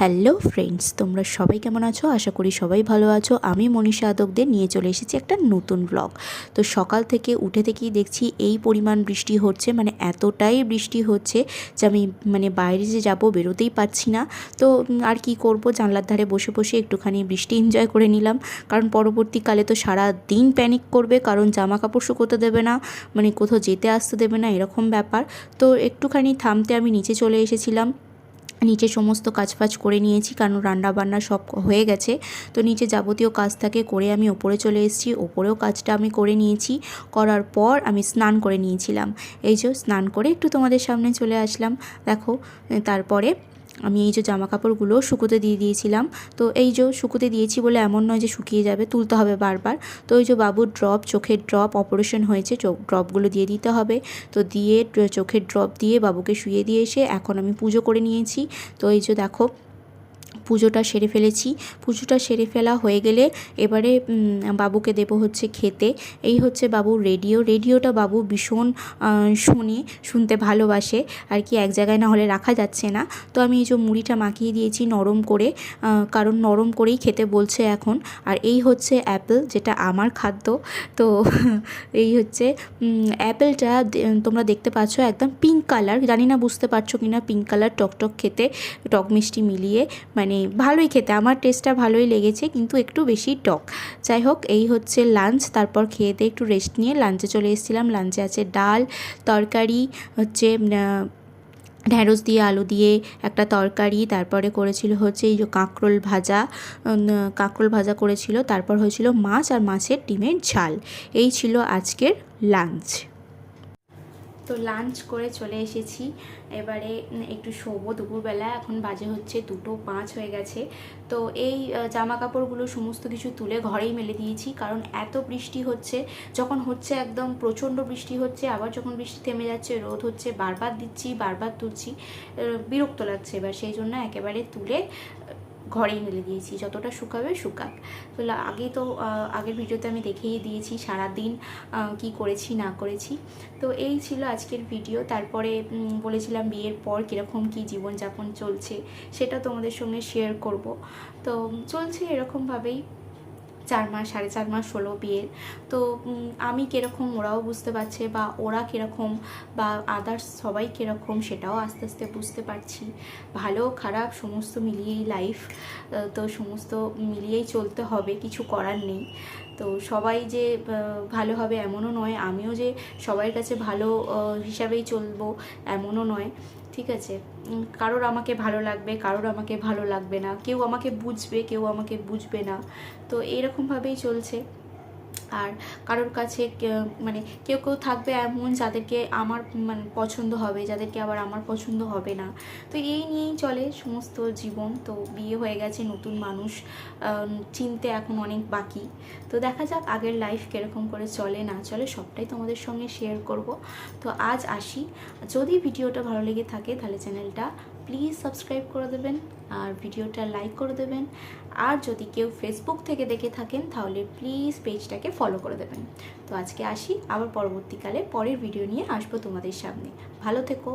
Hello friends, তোমরা সবাই কেমন আছো? আশা করি সবাই ভালো আছো। আমি মনীষা আদকদের নিয়ে চলে এসেছি একটা নতুন ব্লগ তো সকাল থেকে উঠে থেকেই দেখছি এই পরিমাণ বৃষ্টি হচ্ছে মানে এতটাই বৃষ্টি হচ্ছে যে আমি মানে বাইরে যে যাব বেরোতেই পারছি না। তো আর কি করব? জানলার ধারে বসে বসে একটুখানি বৃষ্টি এনজয় করে নিলাম। কারণ পরবর্তীকালে তো সারা দিন প্যানিক করবে, কারণ জামা কাপড় শুকোতে দেবে না মানে কোথাও যেতে আসতে দেবে না, এরকম ব্যাপার। তো একটুখানি থামতে আমি নিচে চলে এসেছিলাম। নিচে সমস্ত কাজ ফাজ করে নিয়েছি, কারণ রান্না বান্না সব হয়ে গেছে। তো নিচে যাবতীয় কাজ থাকে করে আমি ওপরে চলে এসেছি, ওপরেও কাজটা আমি করে নিয়েছি। করার পর আমি স্নান করে নিয়েছিলাম। এই যে স্নান করে একটু তোমাদের সামনে চলে আসলাম। দেখো তারপরে আমি এই যে জামা কাপড়গুলো শুকোতে দিয়ে দিয়েছিলাম, তো এই যে শুকোতে দিয়েছি বলে এমন নয় যে শুকিয়ে যাবে, তুলতে হবে বারবার। তো এই যে বাবুর ড্রপ চোখের ড্রপ অপারেশন হয়েছে ড্রপগুলো দিয়ে দিতে হবে। তো দিয়ে, চোখের ড্রপ দিয়ে বাবুকে শুয়ে দিয়ে এসে এখন আমি পুজো করে নিয়েছি। তো এই যে দেখো পুজোটা সেরে ফেলেছি। পুজোটা সেরে ফেলা হয়ে গেলে এবারে বাবুকে দেবো হচ্ছে খেতে। এই হচ্ছে বাবু রেডিও। রেডিওটা বাবু ভীষণ শোনে, শুনতে ভালোবাসে। আর কি এক জায়গায় না হলে রাখা যাচ্ছে না। তো আমি এই যে মুড়িটা মাখিয়ে দিয়েছি নরম করে কারণ নরম করেই খেতে বলছে এখন। আর এই হচ্ছে অ্যাপেল, যেটা আমার খাদ্য। তো এই হচ্ছে অ্যাপেলটা তোমরা দেখতে পাচ্ছ একদম পিঙ্ক কালার। জানি না বুঝতে পারছ কি না পিঙ্ক কালার টকটক খেতে, টক মিষ্টি মিলিয়ে। মানে ভালোই খেতে, আমার টেস্টটা ভালোই লেগেছে, কিন্তু একটু বেশি টক। যাই হোক, এই হচ্ছে লাঞ্চ তারপর খেয়ে দিয়ে একটু রেস্ট নিয়ে লাঞ্চে চলে এসেছিলাম। লাঞ্চে আছে ডাল, তরকারি, হচ্ছে ঢ্যাঁড়স দিয়ে, আলু দিয়ে একটা তরকারি, তারপরে করেছিল হচ্ছে এই যে কাঁকরোল ভাজা কাঁকরোল ভাজা করেছিল, তারপর হয়েছিল মাছ আর মাছের ডিমের ঝাল। এই ছিল আজকের লাঞ্চ তো লাঞ্চ করে চলে এসেছি। এবারে একটু শোবো দুপুরবেলা। এখন বাজে হচ্ছে দুটো পাঁচ হয়ে গেছে। তো এই জামা কাপড়গুলো সমস্ত কিছু তুলে ঘরেই মেলে দিয়েছি। কারণ এত বৃষ্টি হচ্ছে, যখন হচ্ছে একদম প্রচণ্ড বৃষ্টি হচ্ছে, আবার যখন বৃষ্টি থেমে যাচ্ছে, রোদ হচ্ছে, বারবার দিচ্ছি, বারবার তুলছি বিরক্ত লাগছে। এবার সেই জন্য একেবারে তুলে ঘরেই মেলে দিয়েছি, যতটা শুকাবে শুকাক। তো আগে তো আগের ভিডিওতে আমি দেখিয়ে দিয়েছি সারা দিন কি করেছি না করেছি। তো এই ছিল আজকের ভিডিও। তারপরে বলেছিলাম বিয়ের পর কীরকম কী জীবনযাপন চলছে, সেটা তোমাদের সঙ্গে শেয়ার করব। তো চলছে এরকমভাবেই। চার মাস, সাড়ে চার মাস হলো বিয়ের। তো আমি কীরকম ওরাও বুঝতে পারছে বা ওরা কীরকম বা আদার্স সবাই কীরকম সেটাও আস্তে আস্তে বুঝতে পারছি। ভালো, খারাপ, সমস্ত মিলিয়েই লাইফ তো সমস্ত মিলিয়েই চলতে হবে, কিছু করার নেই। তো সবাই যে ভালো হবে এমনও নয়, আমিও যে সবার কাছে ভালো হিসাবেই চলবো, এমনও নয়। ঠিক আছে? কারোর আমাকে ভালো লাগবে, কারোর আমাকে ভালো লাগবে না। কেউ আমাকে বুঝবে, কেউ আমাকে বুঝবে না। তো এরকমভাবেই চলছে। আর কারোর কাছে মানে কেউ কেউ থাকবে এমন যাদেরকে আমার মানে পছন্দ হবে, যাদেরকে আবার আমার পছন্দ হবে না। তো এই নিয়েই চলে সমস্ত জীবন। তো বিয়ে হয়ে গেছে, নতুন মানুষ চিনতে এখন অনেক বাকি। তো দেখা যাক আগের লাইফ কীরকম করে চলে, না চলে, সবটাই তোমাদের সঙ্গে শেয়ার করব। তো আজ আসি। যদি ভিডিওটা ভালো লেগে থাকে, তাহলে চ্যানেলটা প্লিজ সাবস্ক্রাইব করে দেবেন, আর ভিডিওটা লাইক করে দেবেন। আর যদি কেউ ফেসবুক থেকে দেখে থাকেন, তাহলে প্লিজ পেজটাকে ফলো করে দেবেন। তো আজকে আসি, আবার পরবর্তীকালে পরের ভিডিও নিয়ে আসব তোমাদের সামনে। ভালো থেকো।